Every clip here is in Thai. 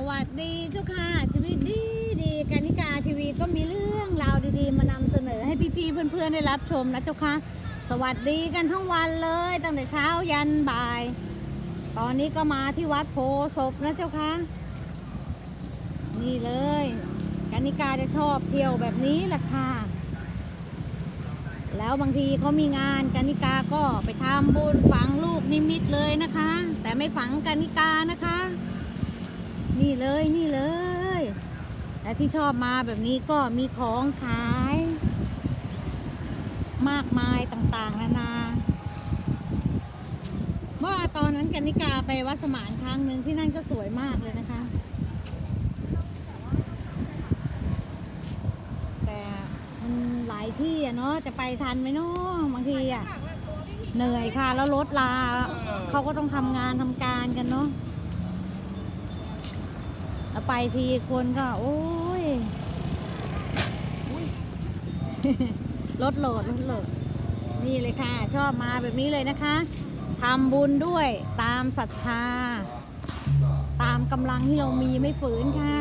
สวัสดีเจ้าค่ะชีวิตดีดีกานิกาทีวีก็มีเรื่องราวดีๆ มานำเสนอให้พี่ๆเพื่อนๆได้รับชมนะเจ้าค่ะสวัสดีกันทั้งวันเลยตั้งแต่เช้ายันบ่าย ตอนนี้ก็มาที่วัดโพศพนะเจ้าค่ะนี่เลยกานิกาจะชอบเที่ยวแบบนี้แหละค่ะแล้วบางทีเขามีงานกานิกาก็ไปทำบุญฝังลูกนิมิตเลยนะคะ แต่ไม่ฝังกานิกานะคะ นี่เลยนี่เลยและที่ชอบมาแบบนี้ก็มีของขาย มากมายต่างๆนานาเมื่อตอนนั้นกานิกาไปวัดสมานครั้งหนึ่งที่นั่นก็สวยมากเลยนะคะ แต่มันหลายที่อะเนาะจะไปทันไหมเนาะบางทีอะเหนื่อยค่ะ แล้วรถลาเขาก็ต้องทำงานทำการกันเนาะ ไปทีคนก็ โอ้ยรถโหลดรถโหลด นี่เลยค่ะ ชอบมาแบบนี้เลยนะคะทำบุญด้วยตามศรัทธา ตามกำลังที่เรามีไม่ฝืนค่ะ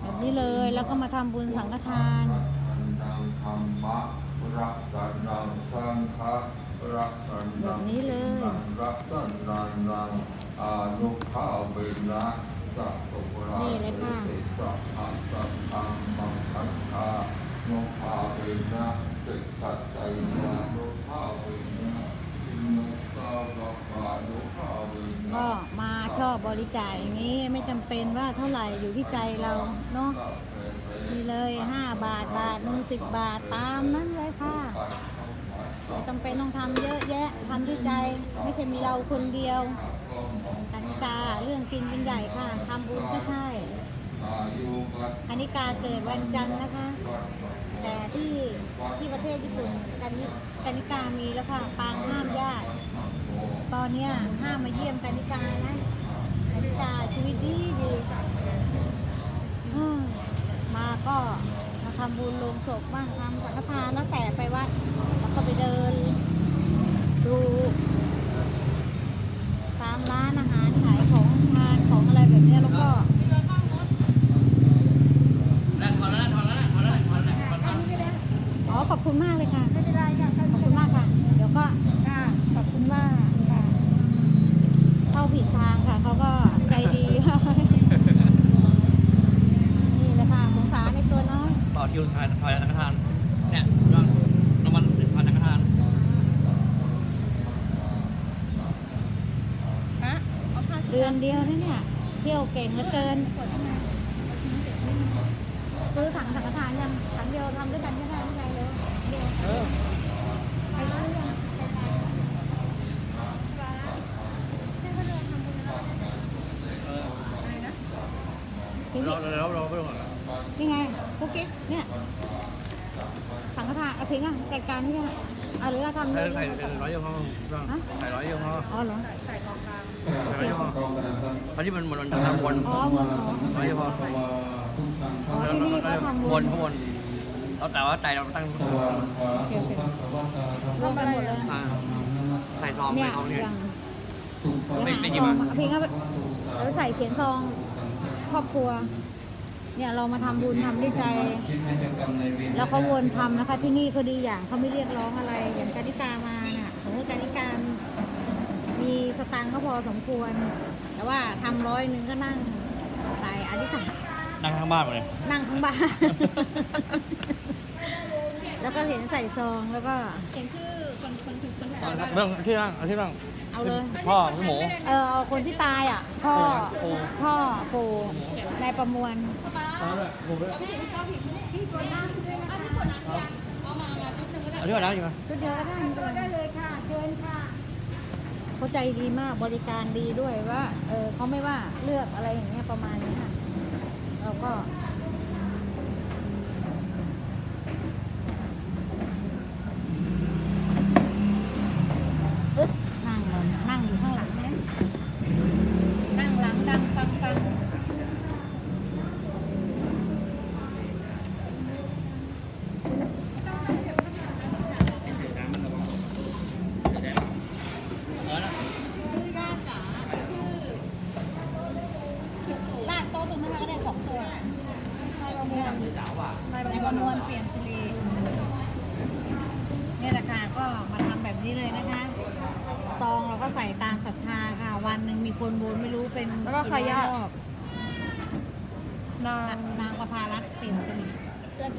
แบบนี้เลยแล้วก็มาทำบุญสังฆทาน แบบนี้เลยนี่เลยค่ะก็มาชอบบริจาคอย่างนี้ไม่จำเป็นว่าเท่าไหร่อยู่ที่ใจเราเนาะนี่เลยห้าบาทบาทหนึ่งสิบบาทตามนั้นเลยค่ะ ไม่จำเป็นต้องทำเยอะแยะทำด้วยใจ ไม่ใช่มีเราคนเดียวกันิกาเรื่องกินเป็นใหญ่ค่ะทำบุญก็ใช่กันิกาเกิดวันจันทร์นะคะ แต่ที่ที่ประเทศญี่ปุ่นกันิกันิกามีแล้วค่ะปางห้ามญาติตอนเนี้ยห้ามมาเยี่ยมกันิกานะกันิกาชีวิตดีดีอืมมาก็มาทำบุญลงศพบ้างทำสังฆทานแล้วแต่ไปวัดแล้วก็ไปเดิน ดู ตามร้านอาหารขายของทานของอะไรแบบเนี้ยแล้วก็ อ๋อ ขอบ คุณมากเลยค่ะ ไม่เป็นไรค่ะขอบคุณมากค่ะ เดี๋ยวก็ค่ะขอบคุณมากค่ะเข้าผิดทางค่ะ เขาก็ใจดีนี่เลยค่ะสงสารในตัวน้อยต่อคิวถ่ายถ่ายสังฆทาน เนี่ยน้ำน้ำมันถ่ายสังฆทานเดือนเดียวนะเนี่ย เที่ยวเก่งเหลือเกิน ซื้อถังสังฆทานยังถังเดียวทำด้วยกันก็ได้ไม่เป็นไรเลยเดียว เออ ไปซื้อยัง เออ นี่ เราเราเราไปดูก่อนนี่ไงคุกกิ๊กเนี่ยสังฆทานเอาทิ้งอะจัดการนี่ยังเอาหรือเราทำใส่เลยใส่ใส่ร้อยยี่ห้อใส่ร้อยยี่ห้ออ๋อเหรอ ใส่ร้อยยี่ห้อเพราะที่มันมันทำวนอ๋ออ๋อร้อยยี่ห้ออ๋อที่นี่เขาทำบุวนญข้างบนเราแต่ว่าใจเราตั้งโอเคโอเครวมกันหมดเลยอ่าใส่ซองเนี่ใส่ยซองนี่ อย่างไม่ไม่เดี๋กี่ยวบาทหาซองพิงเอาไปแล้วใส่เขียนซองครอบครัว เนี่ยเรามาทำบุญทำด้วยใจ แล้วก็วนทำนะคะ ที่นี่เขาดีอย่างเขาไม่เรียกร้องอะไร อย่างกานิกามาน่ะสมมติกานิกามีสตางค์ก็พอสมควร แต่ว่าทำร้อยหนึ่งก็นั่งใส่อธิษฐานนั่งข้างบ้านเลยนั่งทั้งบ้าน แล้วก็เห็นใส่ซองแล้วก็เรื่องที่นั่งที่นั่งเอาเลยพ่อพี่หมูเออเอาคนที่ตายอะ พ่อปู่พ่อปู่นายประมวล เอาด้วยผมูด้วยเอาที่ว่าน้ำอยู่ไหมก็เดียวได้ได้เลยค่ะเชิญค่ะเขาใจดีมากบริการดีด้วยว่า เออเขาไม่ว่าเลือกอะไรอย่างเงี้ยประมาณนี้ค่ะเราก็ มันเป็นนวลเปลี่ยนสิริเนี่ยแะค่ะก็มาทำแบบนี้เลยนะคะ ซองเราก็ใส่ตามศรัทธาค่ะ วันหนึ่งมีคนโวนไม่รู้เป็นแล้วก็ใครยากอบนางนางประภารัตน์เปลี่ยนสิริ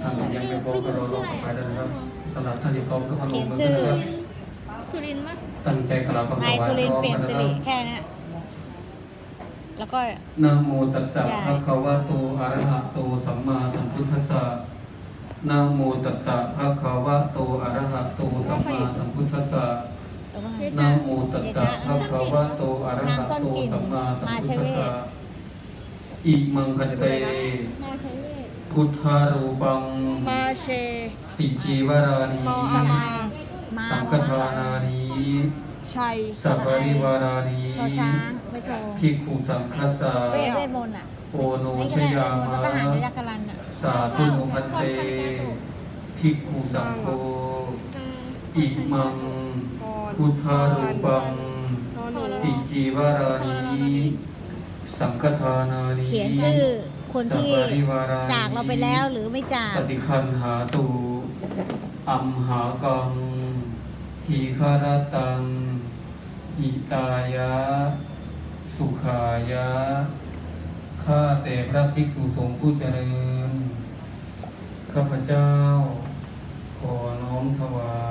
ทางยังเป็นโบกระโดดลงไปแล้วนะครับสำหรับท่านที่พร้อมก็มาลงกันนะครับสุรินทร์มั้ยตั้งใจกล่าวคำถวายนายสุรินทร์เปลี่ยนสิริแค่เนี้ย แล้วก็นะโมตัสสะภะคะวะโตอะระหะโตสัมมาสัมพุทธัสสะนะโมตัสสะภะคะวะโตอะระหะโตสัมมาสัมพุทธัสสะแล้วก็ไงนะโมตัสสะภะคะวะโตอะระหะโตสัมมาสัมพุทธัสสะอิมังคันเตมาใช้เวทพุทธารูปังมาเชติจีวรานีมอมามาสังฆทานานี ชัยสัพพะริวารานีชอช้างไม่โทรภิกขุสังคัสสะเวทเวทมนต์อะโอโนนี่ก็ชได้ยาเวทมนต์มาแล้วก็หารยักษ์กรันอะสาธุโมพันเตภิกขุสังโฆอิมังพุทธารูปังติจีวารานีสังฆทานานีเขียนชื่อคนที่สัพพะริวารานีจากเราไปแล้วหรือไม่จากปฏิคันหาตูอัมหากังทีฆารตัง อิตายะ สุขายะ ข้าแต่พระภิกษุสงฆ์ผู้เจริญ ข้าพเจ้า ขอน้อมถวา